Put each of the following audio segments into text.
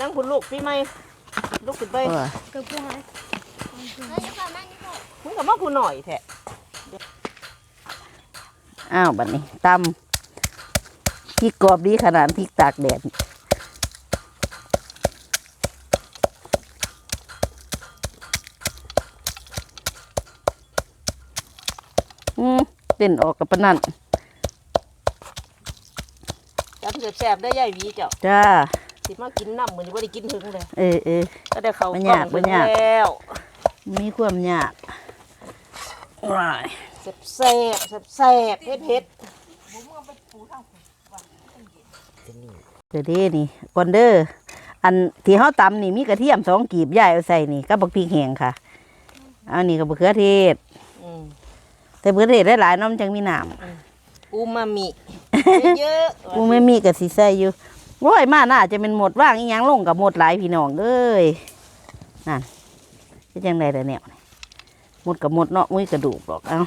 นั่งคุณลูกพี่ไม่ลูกขึ้นไปเออเกือบพวกอะไรเฮ้ยพ่อนั่งนี่พ่อมึงกับมากูหน่อยแท้อ้าวบัดนี้ตำพริกกรอบดีขนาดพริกตากแดดอืมเต้นออกกับปานนัน จำ แสบๆได้ใหญ่หวีเจ้าจ้าสิมากินน้ำมือนี้ว่าได้กินถึงเลยเออเออ ก็ได้เขาบ่กล้ยาอกงบ่ถึงยาก แล้วมีความยากว้ายแซ่บแซ่บแซ่บเผ็ดเผ็ดเดี๋ยวนี้นี่ก่อนเด้ออันที่เฮาตำนี่มีกระเทียมสองกีบย่ายเอาใส่นี่กับบักพริกแห้งค่ะเอานี่กับมะเขือเทศอืมแต่มะเขือเทศหลายๆเน้ำจังมีน้ำ อูมามิ เยอะๆกูไม่มีกับสีใส่อยู่โอ้ยมาน่าจะเป็นหมดว่างอีหยังลงกับหมดหลายพี่น้องเอ้ยนั่นเป็นจังไดแต่แนวนี่หมดกับหมดเนาะมุ้ยกระดูกหรอกเอ้า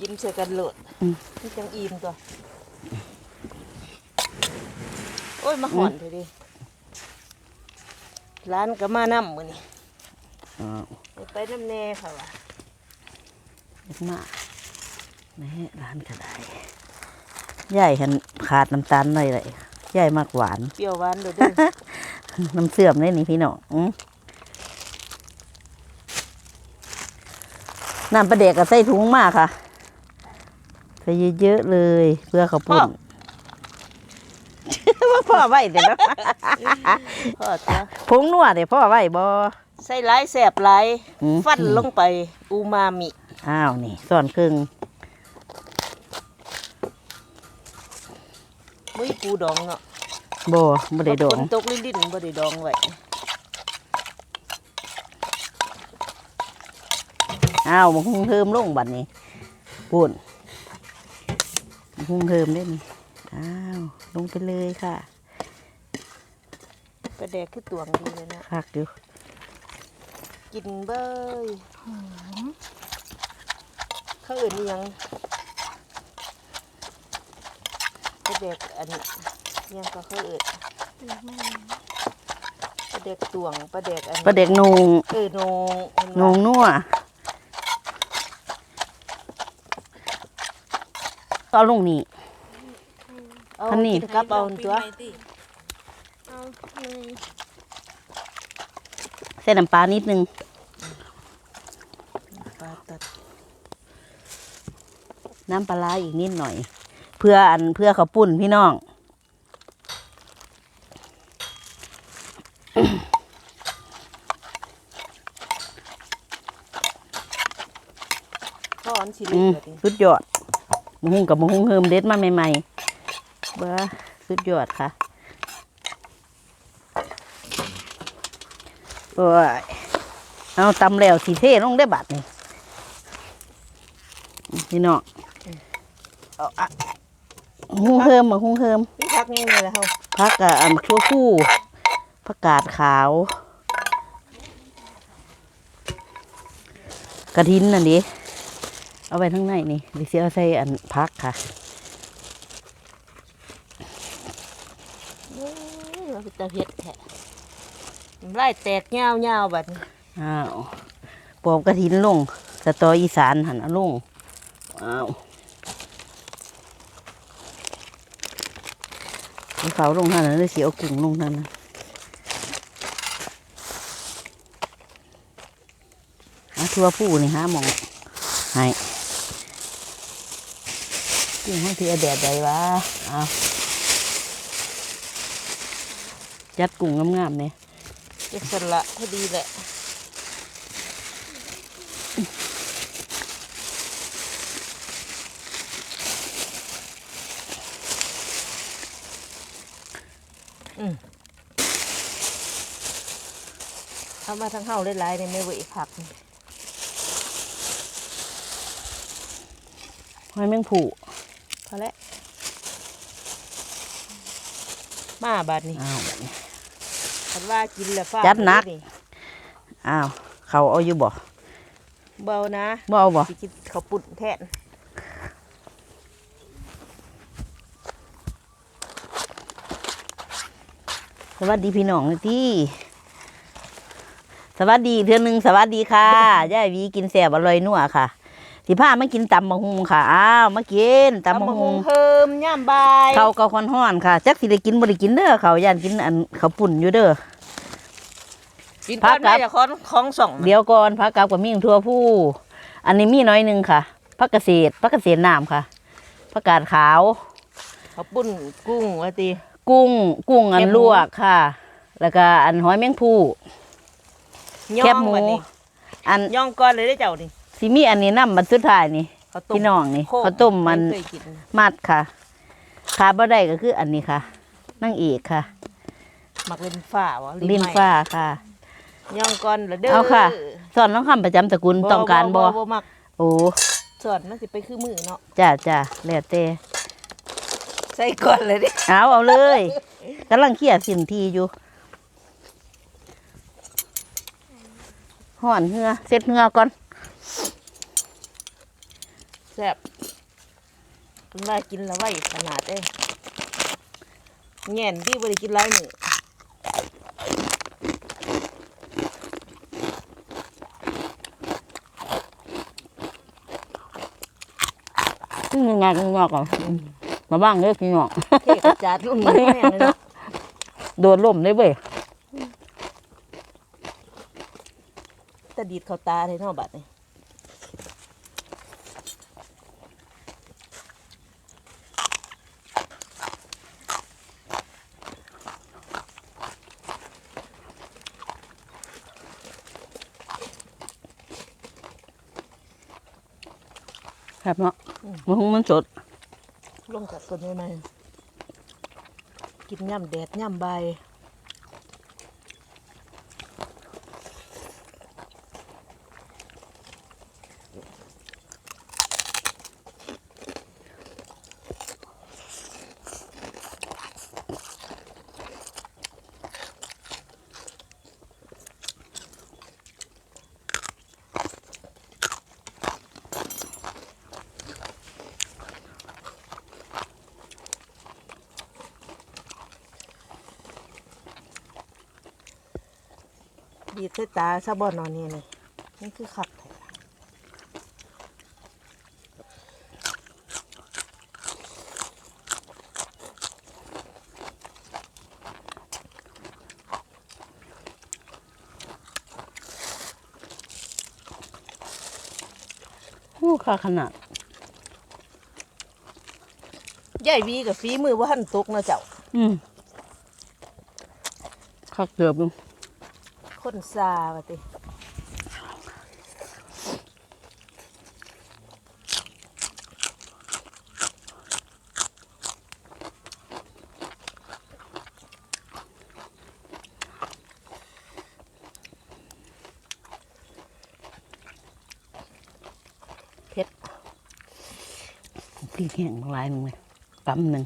กินเสกันโหลดอืมนี่จังอิ่มตัวโอ้ยมาหอนเถอะดิร้านก็มาน้ำมือนี่อ้าวไปน้ำแน่ค่ะว่ะเล็กมาก นี่ร้านก็ได้ใหญ่หันขาดน้ำตาลหน่อยเลยใหญ่มากหวาน เปรี้ยวหวานเด้อเด้อน้ำเสื่อมเลยนี่พี่น้องอื้อน้ำปลาเด็กก็ใส่ถุงมากค่ะใส่เยอะๆเลยเพื่อเขาวปุ่นว่าพ่อไว้เดี๋ยวนะพ่อจ้ะผงนัวเดี๋ยวพ่อไว้บ่ใส่หลายแสบหลายอืมฟันลงไปอูมามิ อ้าวนี่ส่วนครึ่ง มุ้ยปูดองเนาะบ่บ่ได้ดอฝงนตกลิ้นลิ้นบ่ได้ดองไว้อ้าวมันคงเทิมลงบัดนี้ปุ่นมันคงเทิมได้นี่อ้าวลงไปเลยค่ะกระแดกคือตวงดีเลยนะคักอยู่กินเบ้ยเขาเอื่นอิหยัง กระแดกอันนี้อิหยังก็เขาเอื่นกระแดกตวงปลาแดกอันนี้ปลาเด็กนูงเออโนงเห็นนูว่างนัวเอาลงนี่เอาอันนี้กินกับเอาตัวเอาเลยใส่น้ำปลานิดนึงปลาตัดน้ำปลาร้าอีกนิดหน่อย เพื่ออันเพื่อเขาวปุ่นพี่น้องข้ออันสิอืเล็มกเลยสุดยอดมะฮุงกับมะฮุงเฮิมเด็ดมาใหม่ๆเบ้าสุดยอดค่ะโอ้ยเอาตำแล้วสีเท่ลงได้บัดนี่พี่น้องเอาอะ มะฮุงเฮิมมะฮุงเฮิมนี่พักยังไงล่ะเฮาผักกะอันชั่วผู้ผักกาดขาว กระทินนั่นดิเอาไว้ทั้งในนี่ดิเสียใส่อันพักค่ะอื้อเราเป็นตาเฮ็ดแท้น้ำลายแตกยาวๆบัดนี้อ้าวปอกกระถินลงสตออีสานหันเอาลงอ้าว เขาลงท่านั้นเลยสีเอากุ้งลงท่านนั้นอาทั่วผู้นี่ฮะมองให้กุ้งให้ที่แดดใดวะเอาจัดกุ้งงามๆเนี่ยจะสละพอดีแหละอืมเอา มาทั้งเฮาหลายๆเนี่ยไม่ไหวผักนี่หอยแมงผูพอแล้วมาบาดนี้อ้าวแบบนี้คันว่ากินแล้วฟ้าจัดหนักนี่อ้าวเขาเอาอยู่บ่เบานะบ่เอาบ่สิกินข้าวปุ่นแทนอสวัสดีพี่น้องเลยที่ สวัสดีเทือนหนึ่งสวัสดีค่ะยายหวีกินแสบอร่อยนัวค่ะ สิพามากินตำมะฮุงค่ะอ้าวมากินตำมะฮุงเพิ่มย่ามบายเขาก็คอนห้อนค่ะจักสิได้กินบ่ได้กินเด้อเขาย่านกินอันเขาวปุ่นอยู่เด้อกินพัพักกครัได้บจากของของสองเดี๋ยวก่อนพักกับกับมิ่งทั่วผู้ อันนี้มีน้อยหนึ่งค่ะพักเกษตรพักเกษตรน้ำค่ะผักกาดขาวเขาปุ้นกุ้งว่าตีกุ้งกุ้งอันแคบหมูลวกค่ะ แล้วก็อันหอยแมงผู้ย่ แคอบงหมูบัดนี้อันย่องก่อนเลยได้เจ้านี่สิมีอันนี้น้ำมันสุดท้ายนี่ข้าวต้มพี่น้องนี่โคกข้าวต้มมันไเคยกินมัดค่ะขาบ่ได้ก็คืออันนี้ค่ะ นั่งเอกค่ะหมักลิ้นฟ้าวะลิ้นฟ้าค่ะ ย่องก่อนแล้วเด้อเอาค่ะสอนน้องคำประจำตระกูลต้องการบ่บ่มักโอ้สอนมันสิไปคือมือเนาะจ้าจ้าแล้วแต่ใส่ก่อนเลยดิเอาเอาเลยกำลังเคลียร์สินทีอยู่ ห่อนเหือเสร็จเหือก่อนแซ่บคุณว่ากินและไว้ขนาดเด้แง่นที่บ่ได้กินหลายมื้อซึ่งงานกันงอกอะมาบ้างเด้อพี่น้องเทกระจาดลุ่นมาแม่งเลยเนาะโดนล่มได้เว้ย แตะ ดีดเข้าตาเลยเนาะบัดนี้ครับเนาะมันคงมันสดลงจากต้นใหม่ๆกินย่ำแดดย่ำใบ ดีดใส่ตาซะบ่นอนนี่นี่นี่คือขับแท้โอ้ค่าขนาดยายวีกับฝีมือว่าหันตกนะเจ้า อืมคักเกือบอยู่ คนซาว่าติพริกแห้งหลายหนึงเลยปั๊มหนึ่ง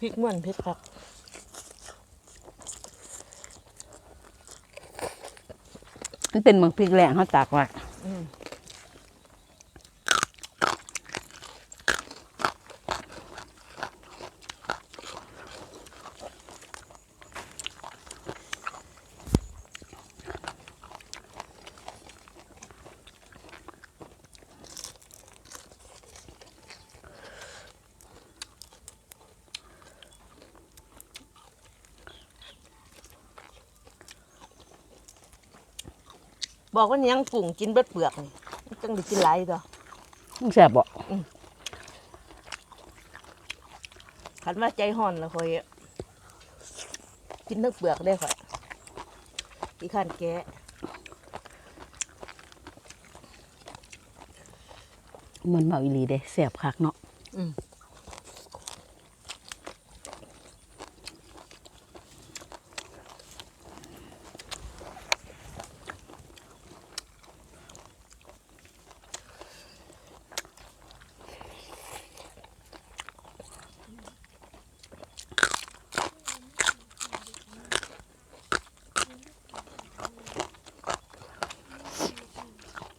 พริกม่วนพริกคัก มันเป็นเหมือนพริกแรงเขาตากไว้ บอกว่ายังกุ้งกินเบิดเปลือกนี่มันจังได้กินหลายตัวมันแซ่บบ่คันว่าใจห่อนแล้วค่อยกินทั้งเปลือกได้ค่อยอีข้านแกะมันเบาอีหลีเด้แซ่บคักเนาะอืม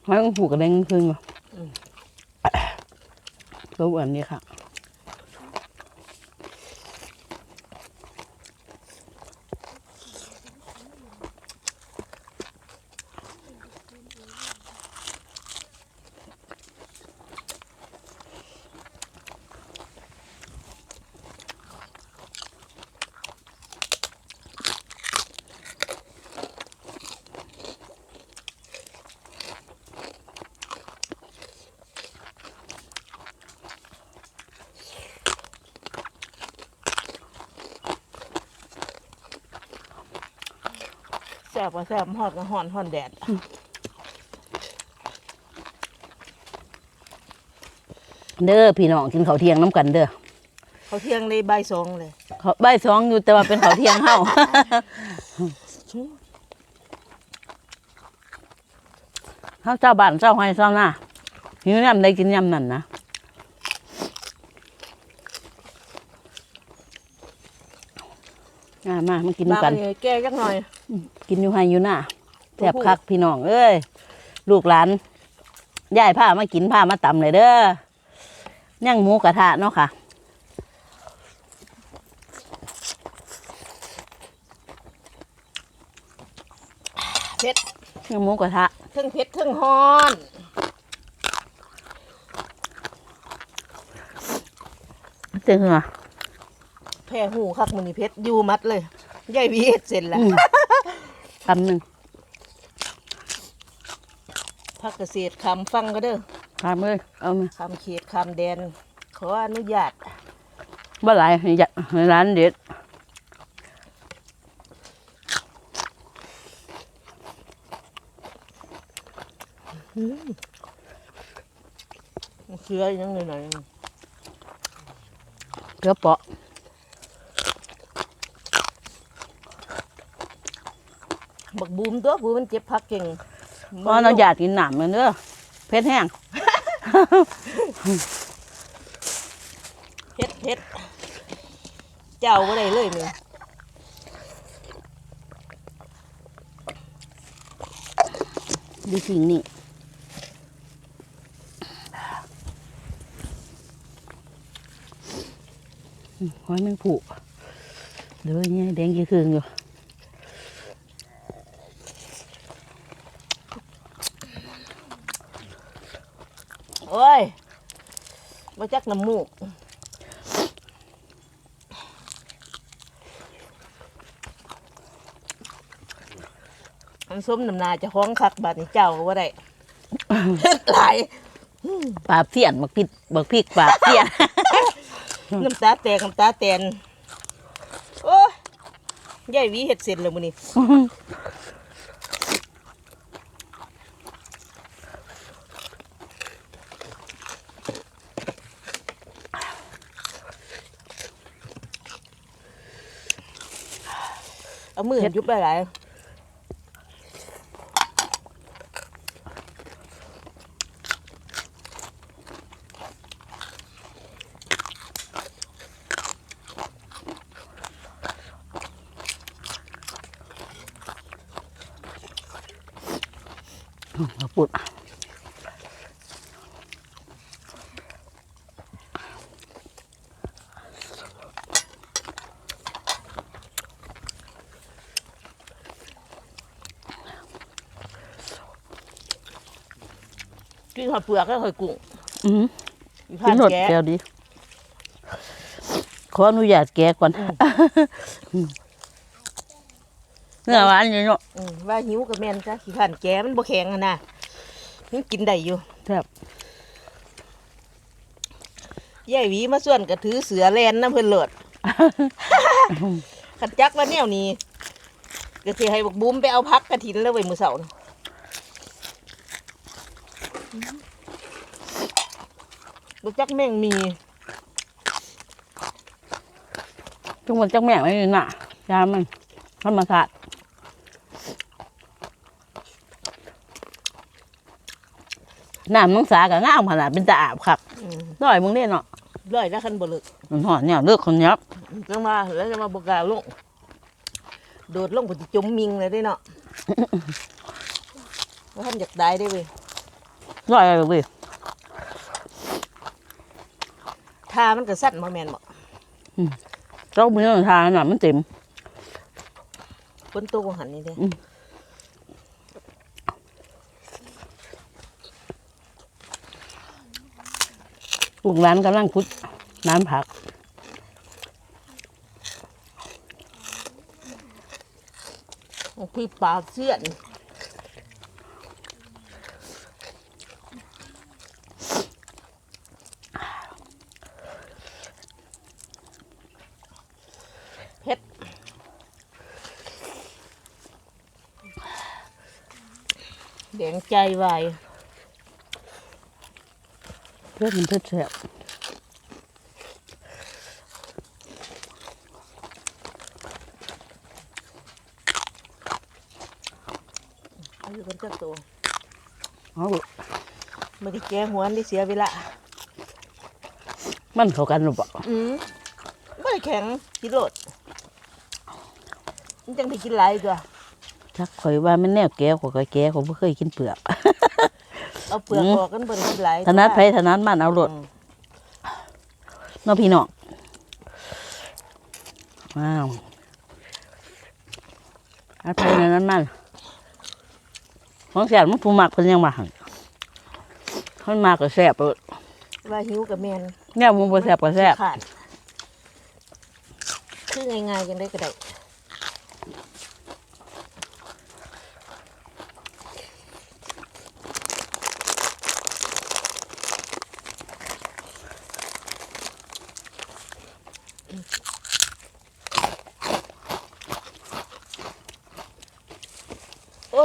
ไม่ต้องผูกกระเด้งพึ่งหรอตัวอันนี้ค่ะ ซ่บก็แซ่บฮอดก็ฮ้อนฮ้อนแดดเด้อพี่น้องกินข้าวเที่ยงน้ำกันเด้อเขาเที่ยงได้บ่ายสองเลยเขาบ่ายสองอยู่แต่ว่าเป็นข้าวเที่ยงเฮา เฮาเจ้าบ้านเจ้าไห้เจ้าหน้าหิวยำได้กินยำนั่นนะอ่า มามากินมากันเลยแก้จักหน่อย กินอยู่ไห้อยู่หน้าแซ่บคักพี่น้องเอ้ยลูกหลานยายผ้ามากินผ้ามาตำเลยเด้อย่างหมูกระทะเนาะค่ะเผ็ดย่างหมูกระทะเทึ่งเผ็ดเทึ่งฮ้อนเจ๋งเหรอ แพ้หูคักมื้อนี้เผ็ดอยู่มัดเลยยายวีเฮ็ดเสร็จแล้วอืม คำหนึ่งพักเกษตรคำฟังก็เด้อคำเลยเอามาคำเขตคำแดน ขออนุญาตบ่หลายให้ยะให้ร้านเด็ดเชื้อยังหน่อยเกลือเปาะ บักบูมตัวบูมมันเจ็บพักเก่งเพราะเราอยากกินหนามกันเด้อเพชรแห้งเผ็ดเผ็ดเจ้าบ่ได้เลยนี่ดูสิ่งนี้อืมหอยแมงผูเดี๋ยวนี่แดงยี่คืนอยู่ โอ้ยมาจักน้ำมูกมันส้มน้ำนาจะห้องคักบาดนี้เจ้าก็บ่ได้เฮ็ดหลายปราบเสียนบักพริกบักพริกปราบเสียน น้ำตาแตกน้ำตาแตนโอ้ยยายหวีเห็ดเสร็จแล้วมื้อนี้ เอามือยุบได้หลายๆเอาปุด กินข้าวเปลือกแล้วค่อยกุ้งอืออีกิผ่านนหนดแกะ แก้วดี ขออนุญาตแกะก่อนเนื้อหวานอยู่เนาะ อืมว่าหิวกับแม่นจ้ะขี้ผ่านแกะมันบ่แข็งอะนะมันกินได้อยู่แซ่บยายหวีมาส่วนก็ถือเสือแลนน้ำเพิ่นเลิศ ขันจักว่าแนวนี้ก็สิให้บักบุ้มไปเอาพักกระถินแล้วไว้มื้อเสาร์น่ะ บ่จักแม่งมีจุงมันจักแม่งไม่มีน่ะยามันธรรมศาสตร์น้ำน้องสากับง่ามขนาดเป็นตาอาบครับอืมด้อยมึงเนี่ยเนาะร้อยละคันบ่เลิกมันหอนเนี่ยเลือกคนยับจังว่าแล้วจะมาบ่กล้าลงโดดลงก็สิจมมิงเลยเด้เนาะว่าท่านอยากได้ได้เว้ยด้อยอะไรเว้ย ทามันก็สั้นบ่แม่นบ่เจ้ามือทานน่ะมันเต็มฝนตกหันนี่เด้อืมลูกร้านกำลังพุดน้ำผัก พี่ปลาเสี้ยน แดงใจวายเพื่อนมันเพื่อนแซ่บอายุคนจักตัวเอาลูกไม่ได้แก้หัวได้เสียเวลามันเข้ากันหรือเปล่าอืมไม่ได้แข็งกินโลดมันจังได้กินหลายตัว จักข่อยว่ามันแนวแก้วข่อยก็แก้ข่อยบ่เคยกินเปลือก เอาเปลือกอืมออกกันเบิ่งกินหลายถนัดไผถนัดมันเอาโลดอืมเนาะพี่น้องว้าวอัดไผถนัดมันของแซ่บมันผู้มักเพิ่นยังว่าหั่นเพิ่นมักก็แซ่บเอิ้นว่าหิวกับแมนแนวมันบ่แซ่บก็แซ่บขาดคือง่ายๆกันได้ก็ได้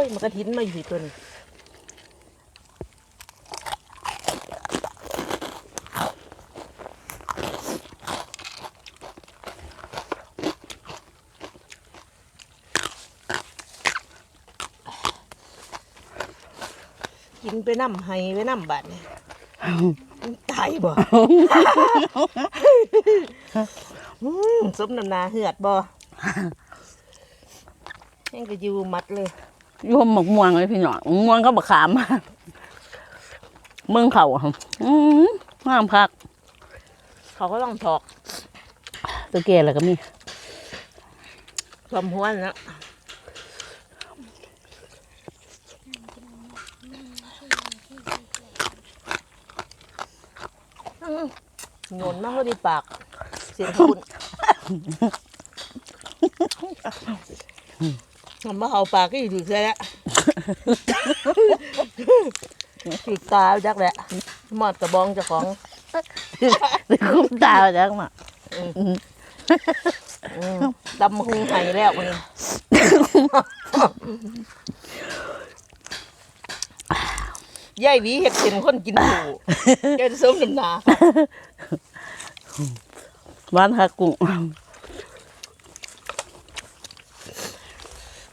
ยมันกระถินมาอยู่ที่ตัวนี้กินไปน้ำให้ไปน้ำบัดนี่มันตายบ่อืมสมน้ำหนาเหือดบ่ยังก็อยู่มัดเลยโยมหมกม่วงเลยพี่น้องม่วงก็บักขามเมืองเขาอะอืมงามคัก เขาก็ต้องถอกตัวแก่แล้วก็มีความห้วนนะอืมโยนมากเลยปาก เสียงคุณ ทำมาเขาปากก็อยู่ดีแค่แล้วติดตาจักแหละหมอดกระบองเจ้าของคุ้มตาจังมาอืมดำหุงไห้แล้วมันนี้ยายหวีเห็ดเป็นคนกินผูแกจะเสริมน้ำหนาบ้านฮักกุ้ง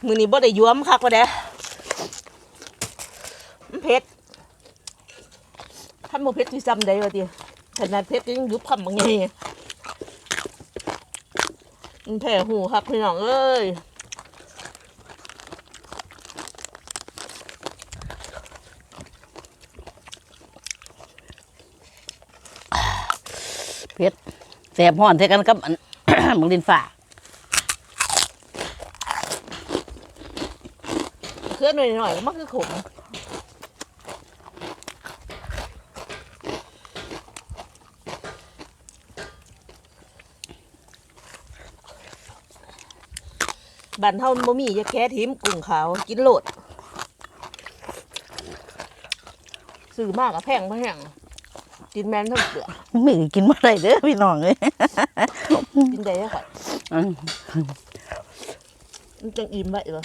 มือนี้บ่ได้ย้วมคักว่าเด้มเผ็ดท่านบ่เผ็ดที่ซ้ำใดวะติขนาดเผ็ดยังยุบคำบางไงมันแผ่หูคักพี่น้องเอ้ยเพชรแสบห่อนเท่ากันกับอันมังดินฝ่า เคลื่อนหน่อยๆมันคือขมบ้านเฮามันบ่มีจะแค่ทิมกุ้งขาวกินโหลดซื้อมากอะแพงบ่แพงกินแมนทั้งเปลือกไม่ได้กินมื่อไรเด้อพี่น้องเลยกินได้แล้วค่ะอืมมันจังอิ่มไว้เหรอ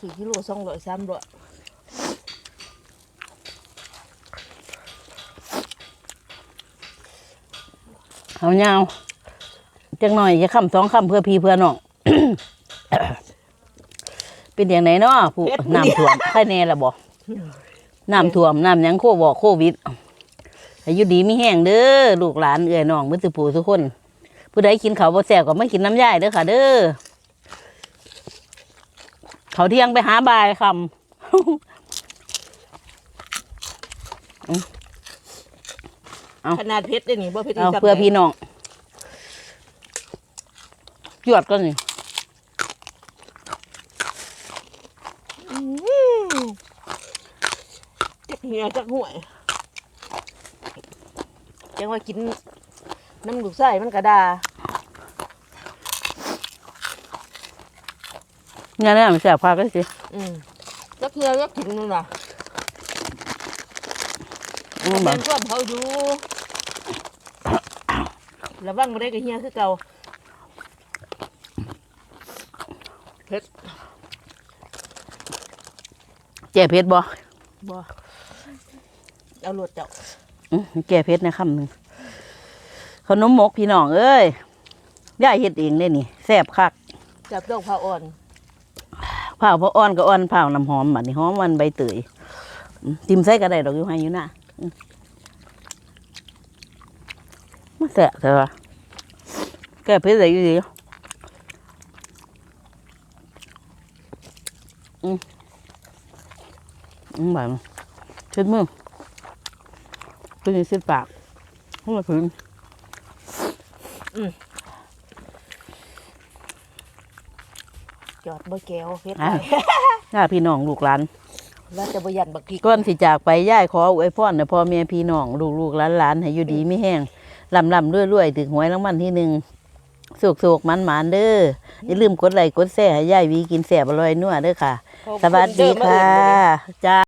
สี่กิโลสองร้อยสามร้อยเอาเงาจังหน่อยจะคำสองคำเพื่อพี่เพื่อน้อง เป็นอย่างไหนเนาะผู้น้ำท่วมใครแน่ละบอกน้ำท่วมน้ำหยังโคบอกโควิดอายุดีมีแห้งเด้อลูกหลานเอื้อยน้องมือสืผู้ทุกคน ผู้ใดกินข้าวบ่แซ่บก็ไม่กินน้ำย่ายเด้อค่ะเด้อ เขาวเที่ยงไปหาบายคำเอาขนาดเพชรได้นี่บ่เพชรเอาจับเพื่อได้พี่น้องจวดก็นี่อืมจักเหี่ยจักห่วยจังว่ากินน้ำลูกไส้มันกระดา งานนี้มันแซ่บพาก็สิอืมจักเหี่ยจักกินนู่นน่ะอืมแม่แบบนความเขาอยู่ระวังบ่ได้ก็เหี่ยคือเก่าเพชรแก่เผ็ดบ่บ่เอารวดเจ้าอื้อแก่เผ็ดนะคำหนึ่งขนมหมกพี่น้องเอ้ยย่าเฮ็ดเองเด้นี่แซ่บคักจับดอกผ้าอ่อน ผ้าพออ่อนก็อ่อนผ้าน้ำหอมบัดนี้หอมวันใบเตยติมใส่ก็ได้ดอกอยู่ให้อยู่น่ะมาแซ่บเถอะแก่เผ็ดได้อยู่ดีอืมอืมแบบช็ดมือเพื่อนเช็ดปากให้มาถึงจ อดบ่แก้วเฮ็ดอะไว้ญาติพี่น้องลูกหลานแล้วจะบ่ยันบักพริกก่อนสิจากไปย่ายขออวยพรนะพ่อแม่พี่น้องลูกลูกหลานหลานให้อยู่ดีไม่แห้งลำลำรวยรวยถึงหวยรางวัลที่หนึ่งโศกโศกมันหมานเด้ออย่าลืมกดไลค์กดแชร์ให้ย่ายวีกินแสบอร่อยนัวเด้อค่ะขอบสวัสคุณดีเอมาค่ะเอิ้นมื้อนี้จ้า